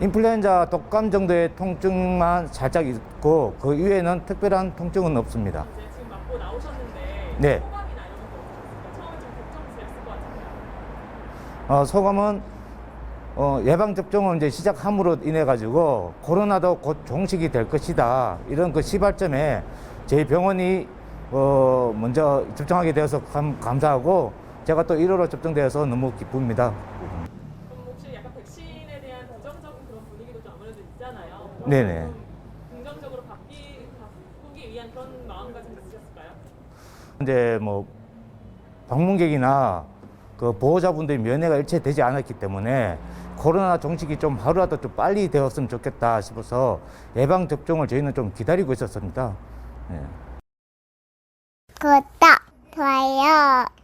인플루엔자 독감 정도의 통증만 살짝 있고 그 이외에는 특별한 통증은 없습니다. 이제 지금 맞고 나오셨는데 네. 소감이나 이런 거 처음에 좀 걱정스러웠을 것 같은데요. 어, 소감은 어, 예방 접종을 이제 시작함으로 인해 가지고 코로나도 곧 종식이 될 것이다 이런 그 시발점에 저희 병원이 어, 먼저 접종하게 되어서 감, 감사하고 제가 또 1호로 접종되어서 너무 기쁩니다. 부정적인 그런 분위기도 좀 아무래도 있잖아요. 네네. 좀 긍정적으로 바뀌, 바꾸기 위한 그런 마음가짐 있으셨을까요? 이제 뭐 방문객이나 그 보호자분들이 면회가 일체되지 않았기 때문에 코로나 종식이 좀 하루라도 좀 빨리 되었으면 좋겠다 싶어서 예방 접종을 저희는 좀 기다리고 있었습니다. 예. 구독, 좋아요